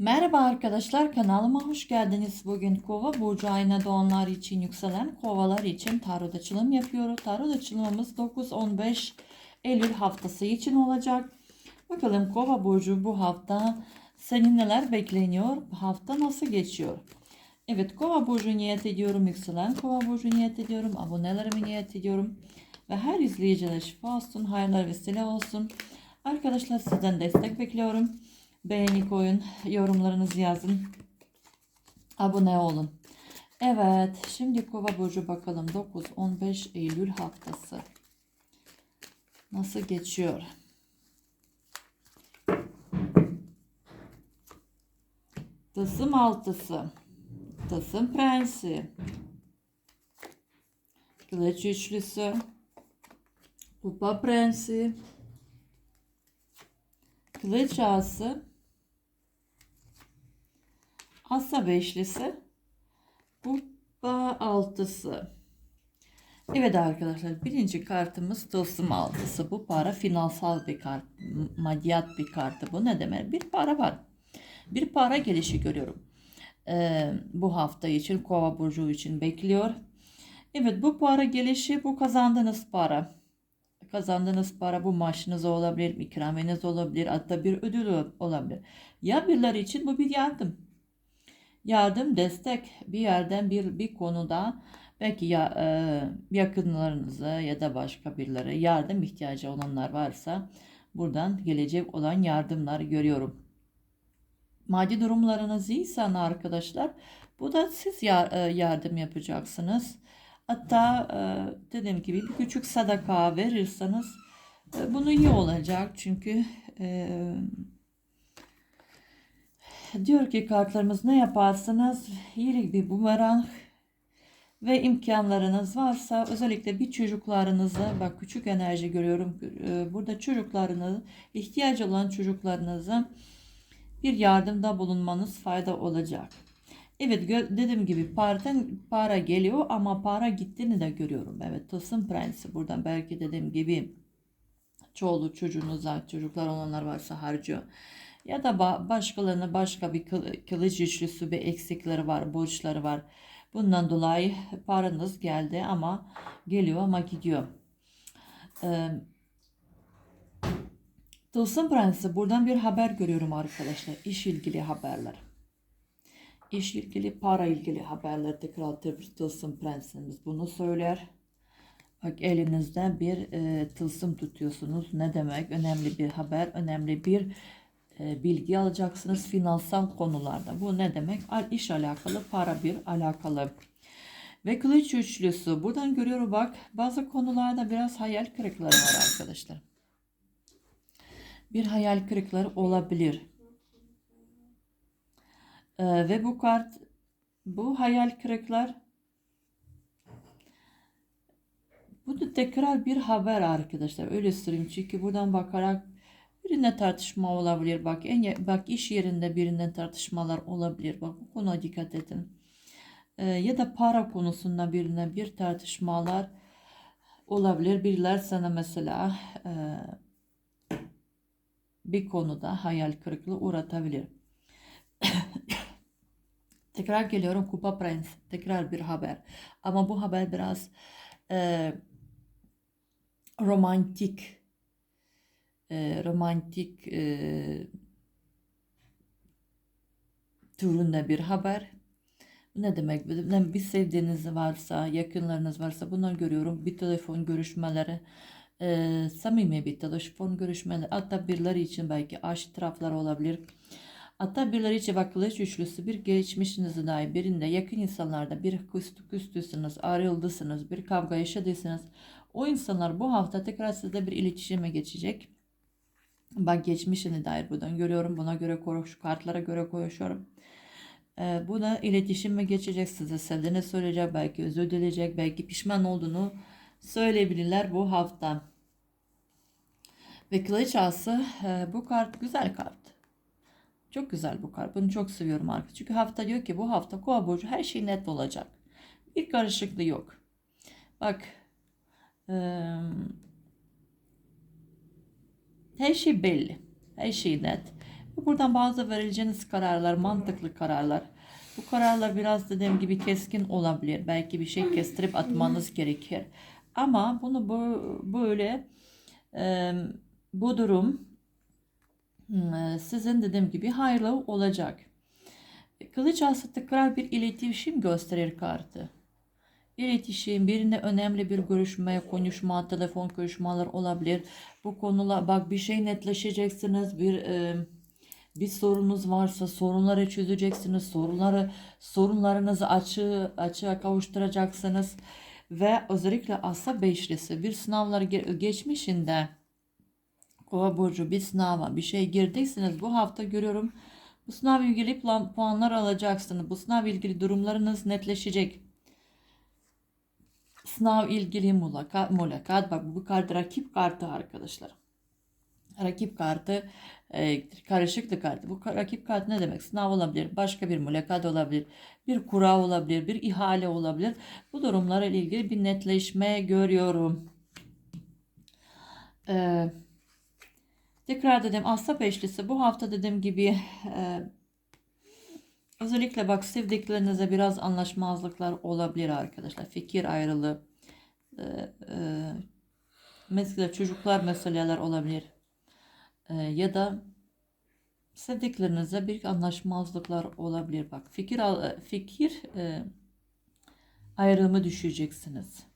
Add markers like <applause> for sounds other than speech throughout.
Merhaba arkadaşlar kanalıma hoş geldiniz. Bugün kova burcu ayına doğanlar için yükselen kovalar için tarot açılım yapıyoruz. Tarot açılımımız 9-15 Eylül haftası için olacak. Bakalım kova burcu bu hafta senin neler bekleniyor? Hafta nasıl geçiyor? Evet kova burcu niyet ediyorum. Yükselen kova burcu niyet ediyorum. Abonelerimi niyet ediyorum. Ve her izleyicilere şifa olsun. Hayırlar vesile olsun. Arkadaşlar sizden destek bekliyorum. Beğeni koyun, yorumlarınızı yazın. Abone olun. Evet, şimdi Kova burcu bakalım 9-15 Eylül haftası. Nasıl geçiyor? Tılsım altısı. Tılsım prensi. Kılıç üçlüsü. Kupa prensi. Kılıç ağası. Asa beşlisi. Kupa altısı. Evet arkadaşlar birinci kartımız tılsım altısı. Bu para finansal bir kart. Maddiyat bir kartı. Bu ne demek? Bir para var. Bir para gelişi görüyorum. Ee, bu hafta için kova burcu için bekliyor. Evet bu para gelişi bu kazandığınız para. Kazandığınız para bu maaşınız olabilir, ikrameniz olabilir, hatta bir ödül olabilir. Ya birileri için bu bir yardım. Yardım, destek bir yerden bir bir konuda belki ya e, yakınlarınıza ya da başka birileri yardım ihtiyacı olanlar varsa buradan gelecek olan yardımlar görüyorum. Maddi durumlarınız iyiyse arkadaşlar bu da siz yardım yapacaksınız. Hatta e, dediğim gibi bir küçük sadaka verirseniz e, bunu iyi olacak. Çünkü e, diyor ki kartlarımız ne yaparsanız iyilik bir bumerang ve imkanlarınız varsa özellikle bir çocuklarınıza bak küçük enerji görüyorum burada çocuklarınız ihtiyacı olan çocuklarınıza bir yardımda bulunmanız fayda olacak. Evet dediğim gibi paradan para geliyor ama para gittiğini de görüyorum. Evet Tılsım Prensi buradan belki dediğim gibi çoğulu çocuğunuza çocuklar olanlar varsa harcıyor. Ya da başkalarına başka bir kılıç güçlüsü bir eksikleri var, borçları var. Bundan dolayı paranız geldi ama geliyor ama gidiyor. Ee, Tılsım Prensi buradan bir haber görüyorum arkadaşlar. İş ilgili haberler iş ilgili, para ilgili haberlerde Kral Tılsım Prensimiz bunu söyler. Bak elinizde bir e, tılsım tutuyorsunuz. Ne demek? Önemli bir haber, önemli bir bilgi alacaksınız finansal konularda. Bu ne demek? İş alakalı, para bir alakalı. Ve kılıç üçlüsü. Buradan görüyorum bak bazı konularda biraz hayal kırıkları var arkadaşlar. Bir hayal kırıkları olabilir. Ee, ve bu kart bu hayal kırıklar bu da tekrar bir haber arkadaşlar öyle söyleyeyim çünkü buradan bakarak birine tartışma olabilir bak en bak iş yerinde birinde tartışmalar olabilir bak bu konuya dikkat edin ee, ya da para konusunda birine bir tartışmalar olabilir biriler sana mesela e, bir konuda hayal kırıklığı uğratabilir <coughs> Tekrar geliyorum Kupa Prens. Tekrar bir haber. Ama bu haber biraz e, romantik e, romantik e, türünde bir haber. Ne demek? Bir sevdiğiniz varsa, yakınlarınız varsa bunları görüyorum. Bir telefon görüşmeleri, e, samimi bir telefon görüşmeleri. Hatta birileri için belki aşk tarafları olabilir Hatta birileri için bakılış üçlüsü bir geçmişinize dair birinde yakın insanlarda bir küstü küstüsünüz, ayrıldısınız, bir kavga yaşadıysanız o insanlar bu hafta tekrar sizde bir iletişime geçecek. Bak geçmişine dair buradan görüyorum. Buna göre şu kartlara göre konuşuyorum. Ee, buna iletişime geçecek size sevdiğini söyleyecek belki özür dileyecek belki pişman olduğunu söyleyebilirler bu hafta. Ve kılıç ası e, bu kart güzel kart. Çok güzel bu kart. Bunu çok seviyorum artık. Çünkü hafta diyor ki bu hafta kova burcu her şey net olacak. Bir karışıklığı yok. Bak her şey belli. Her şey net. Buradan bazı vereceğiniz kararlar, mantıklı kararlar. Bu kararlar biraz dediğim gibi keskin olabilir. Belki bir şey kestirip atmanız gerekir. Ama bunu bu, böyle bu durum sizin dediğim gibi hayırlı olacak. Kılıç ası tekrar bir iletişim gösterir kartı. İletişim, birine önemli bir görüşme, konuşma, telefon görüşmeler olabilir. Bu konular bak bir şey netleşeceksiniz, bir e, bir sorunuz varsa sorunları çözeceksiniz, sorunları sorunlarınızı açığı açığa kavuşturacaksınız ve özellikle asa beşlisi bir sınavları ge- geçmişinde Kova burcu bir sınava bir şey girdiyseniz bu hafta görüyorum bu sınav ilgili puanlar alacaksınız. Bu sınav ilgili durumlarınız netleşecek. Sınav ilgili mulakat, mulakat bak bu kart rakip kartı arkadaşlar. Rakip kartı e, karışıklı kartı. Bu rakip kartı ne demek? Sınav olabilir, başka bir mülakat olabilir, bir kura olabilir, bir ihale olabilir. Bu durumlarla ilgili bir netleşme görüyorum. Ee, tekrar dedim Asla Beşlisi bu hafta dediğim gibi e, özellikle bak sevdiklerinize biraz anlaşmazlıklar olabilir arkadaşlar. Fikir ayrılığı, e, e, mesela çocuklar meseleler olabilir. E, ya da sevdiklerinize bir anlaşmazlıklar olabilir. Bak fikir al- fikir e, ayrımı düşeceksiniz.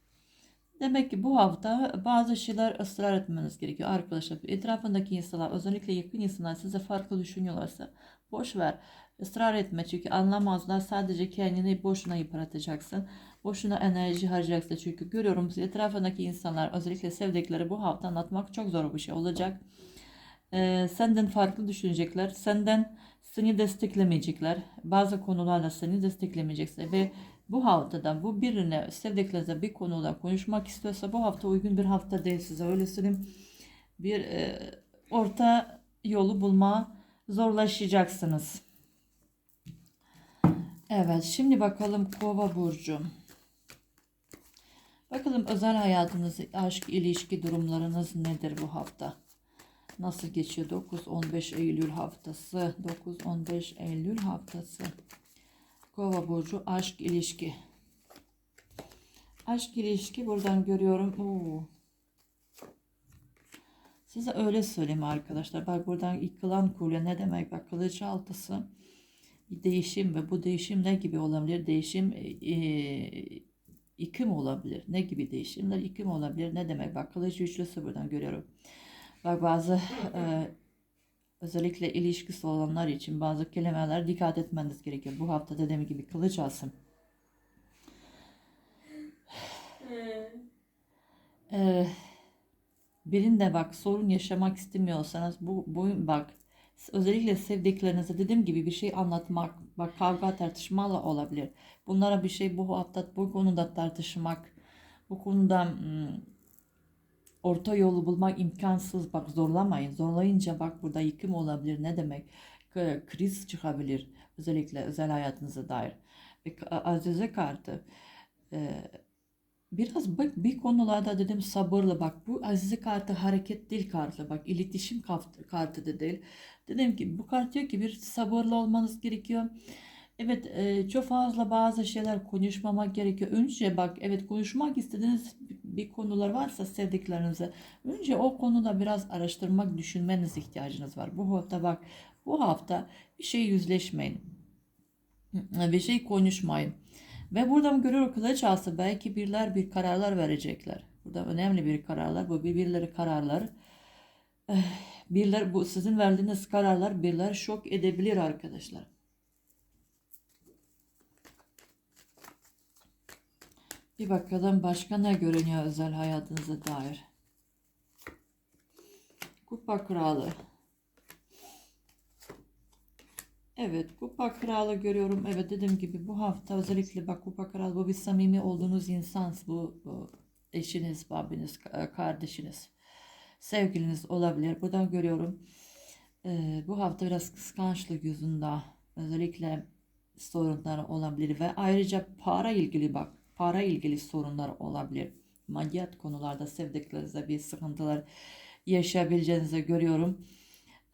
Demek ki bu hafta bazı şeyler ısrar etmeniz gerekiyor arkadaşlar. Etrafındaki insanlar özellikle yakın insanlar size farklı düşünüyorlarsa boş ver. Israr etme çünkü anlamazlar. Sadece kendini boşuna yıpratacaksın. Boşuna enerji harcayacaksın. Çünkü görüyorum etrafındaki insanlar özellikle sevdikleri bu hafta anlatmak çok zor bir şey olacak. Ee, senden farklı düşünecekler. Senden seni desteklemeyecekler. Bazı konularda seni desteklemeyecekler ve bu haftada bu birine sevdiklerinize bir konuda konuşmak istiyorsa bu hafta uygun bir hafta değil size öyle söyleyeyim. Bir e, orta yolu bulma zorlaşacaksınız. Evet şimdi bakalım kova burcu. Bakalım özel hayatınız, aşk, ilişki durumlarınız nedir bu hafta? Nasıl geçiyor? 9-15 Eylül haftası. 9-15 Eylül haftası. Kova burcu aşk ilişki. Aşk ilişki buradan görüyorum. Oo. Size öyle söyleyeyim arkadaşlar. Bak buradan yıkılan kule ne demek? Bak kılıç altısı bir değişim ve bu değişim ne gibi olabilir? Değişim e, yıkım olabilir. Ne gibi değişimler? Yıkım olabilir. Ne demek? Bak kılıç üçlüsü buradan görüyorum. Bak bazı e, özellikle ilişkisi olanlar için bazı kelimeler dikkat etmeniz gerekiyor. Bu hafta dediğim gibi kılıç alsın. Ee, birinde bak sorun yaşamak istemiyorsanız bu, bu bak özellikle sevdiklerinize dediğim gibi bir şey anlatmak bak kavga tartışmalı olabilir. Bunlara bir şey bu hafta bu konuda tartışmak bu konuda hmm, orta yolu bulmak imkansız. Bak zorlamayın. Zorlayınca bak burada yıkım olabilir. Ne demek? Kriz çıkabilir. Özellikle özel hayatınıza dair. Azize kartı. Ee, biraz bak bir konularda dedim sabırlı bak bu Azize kartı hareket değil kartı bak iletişim kart- kartı da değil. Dedim ki bu kart diyor ki bir sabırlı olmanız gerekiyor. Evet e, çok fazla bazı şeyler konuşmamak gerekiyor. Önce bak evet konuşmak istediğiniz bir konular varsa sevdiklerinize önce o konuda biraz araştırmak, düşünmeniz ihtiyacınız var. Bu hafta bak bu hafta bir şey yüzleşmeyin. Bir şey konuşmayın. Ve buradan görüyor kılıç ası belki birler bir kararlar verecekler. Burada önemli bir kararlar. Bu birbirleri kararlar. Eh, Birler bu sizin verdiğiniz kararlar birler şok edebilir arkadaşlar. Bir bakalım başka ne görünüyor özel hayatınıza dair. Kupa kralı. Evet kupa kralı görüyorum. Evet dediğim gibi bu hafta özellikle bak kupa kralı bu bir samimi olduğunuz insan. Bu, bu eşiniz, babiniz, ka- kardeşiniz, sevgiliniz olabilir. Buradan görüyorum e, bu hafta biraz kıskançlık yüzünde özellikle sorunları olabilir ve ayrıca para ilgili bak para ilgili sorunlar olabilir. Maddiyat konularda sevdiklerinizle bir sıkıntılar yaşayabileceğinizi görüyorum.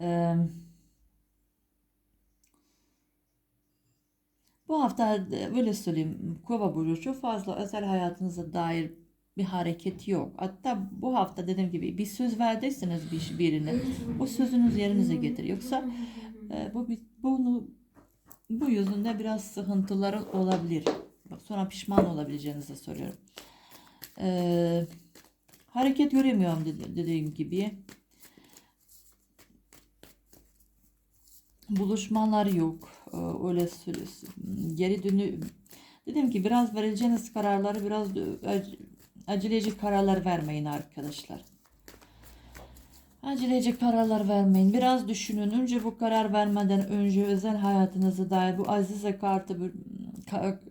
Ee, bu hafta e, böyle söyleyeyim Kova burcu fazla özel hayatınıza dair bir hareket yok. Hatta bu hafta dediğim gibi bir söz verdiyseniz bir birine o sözünüz yerinize getir. Yoksa e, bu bunu bu yüzünde biraz sıkıntıları olabilir. Bak, Sonra pişman olabileceğinizi söylüyorum. E, hareket göremiyorum dedi- dediğim gibi. Buluşmalar yok. E, öyle. Geri dönü dedim ki biraz vereceğiniz kararları biraz aceleci kararlar vermeyin arkadaşlar. Aceleci kararlar vermeyin. Biraz düşünün. Önce bu karar vermeden önce özel hayatınıza dair bu Azize kartı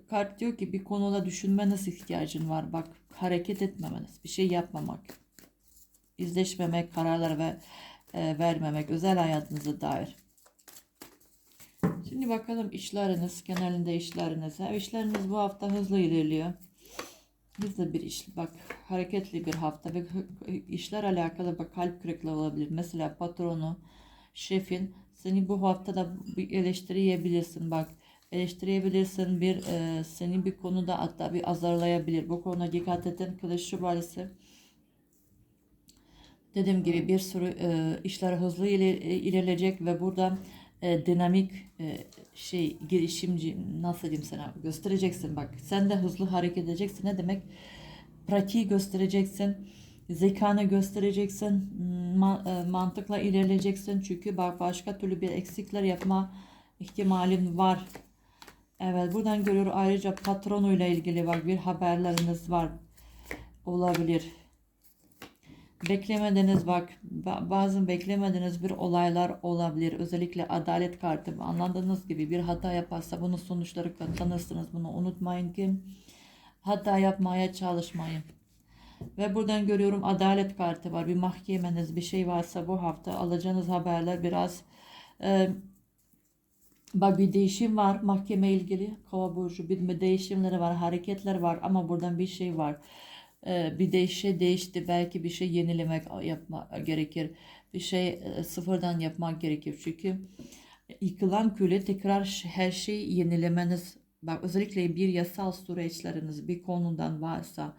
kart diyor ki bir konuda düşünmeniz ihtiyacın var. Bak hareket etmemeniz, bir şey yapmamak, izleşmemek, kararlar ve e, vermemek özel hayatınıza dair. Şimdi bakalım işleriniz, genelinde işleriniz. Ha, işleriniz bu hafta hızlı ilerliyor. Hızlı bir iş, bak hareketli bir hafta ve işler alakalı bak kalp kırıklığı olabilir. Mesela patronu, şefin seni bu haftada bir eleştirebilirsin bak. Eleştirebilirsin bir e, seni bir konuda hatta bir azarlayabilir. Bu konuda dikkat edin. Kılıç şövalyesi. Dediğim gibi bir sürü e, işler hızlı iler- ilerleyecek ve burada e, dinamik e, şey girişimci nasıl diyeyim sana göstereceksin. Bak sen de hızlı hareket edeceksin. Ne demek? Pratiği göstereceksin zekanı göstereceksin ma- e, mantıkla ilerleyeceksin. Çünkü bak başka türlü bir eksikler yapma ihtimalin var. Evet buradan görüyorum. Ayrıca patronuyla ilgili bak bir haberleriniz var. Olabilir Beklemediğiniz bak ba- bazı beklemediğiniz bir olaylar olabilir. Özellikle adalet kartı anladığınız gibi bir hata yaparsa bunun sonuçları katlanırsınız. Bunu unutmayın ki hata yapmaya çalışmayın. Ve buradan görüyorum adalet kartı var. Bir mahkemeniz bir şey varsa bu hafta alacağınız haberler biraz e, bak bir değişim var mahkeme ilgili. Kova burcu bir değişimleri var, hareketler var ama buradan bir şey var. Ee, bir de şey değişti. Belki bir şey yenilemek yapma gerekir. Bir şey e, sıfırdan yapmak gerekir. Çünkü yıkılan küle tekrar her şeyi yenilemeniz bak özellikle bir yasal süreçleriniz bir konudan varsa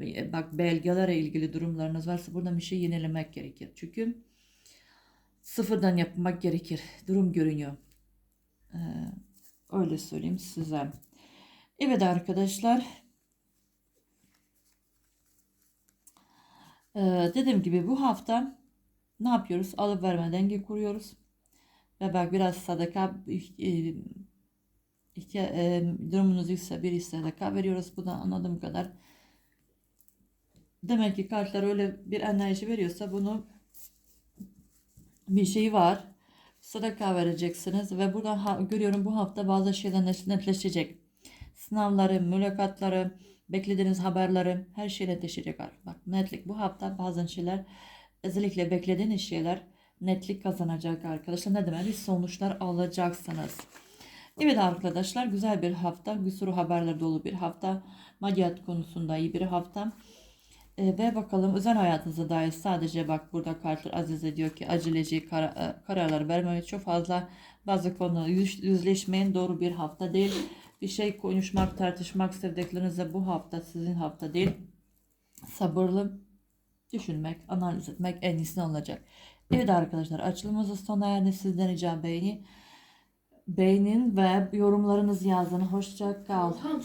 e, bak belgelere ilgili durumlarınız varsa burada bir şey yenilemek gerekir. Çünkü sıfırdan yapmak gerekir. Durum görünüyor. Ee, öyle söyleyeyim size. Evet arkadaşlar Ee, dediğim gibi bu hafta ne yapıyoruz? Alıp verme denge kuruyoruz. Ve bak biraz sadaka e, ihtiya, e, durumunuz yoksa bir sadaka veriyoruz. Bu da anladığım kadar. Demek ki kartlar öyle bir enerji veriyorsa bunu bir şey var. Sadaka vereceksiniz ve burada ha- görüyorum bu hafta bazı şeyler net- netleşecek. Sınavları, mülakatları, beklediğiniz haberleri her şey netleşecek. Bak netlik bu hafta bazı şeyler özellikle beklediğiniz şeyler netlik kazanacak arkadaşlar. Ne demek? Bir sonuçlar alacaksınız. Evet arkadaşlar güzel bir hafta. Bir haberler dolu bir hafta. Maddiyat konusunda iyi bir hafta. E, ve bakalım özel hayatınıza dair sadece bak burada kartlar Azize diyor ki aceleci kara- e, kararlar vermemek çok fazla bazı konu yüz- yüzleşmeyin doğru bir hafta değil. Bir şey konuşmak, tartışmak sevdiklerinizle bu hafta sizin hafta değil. Sabırlı düşünmek, analiz etmek en iyisi olacak. Evet arkadaşlar açılımımızın sona erdi. Sizden ricam beğeni. Beğenin ve yorumlarınızı yazın. Hoşça kal. Tamam.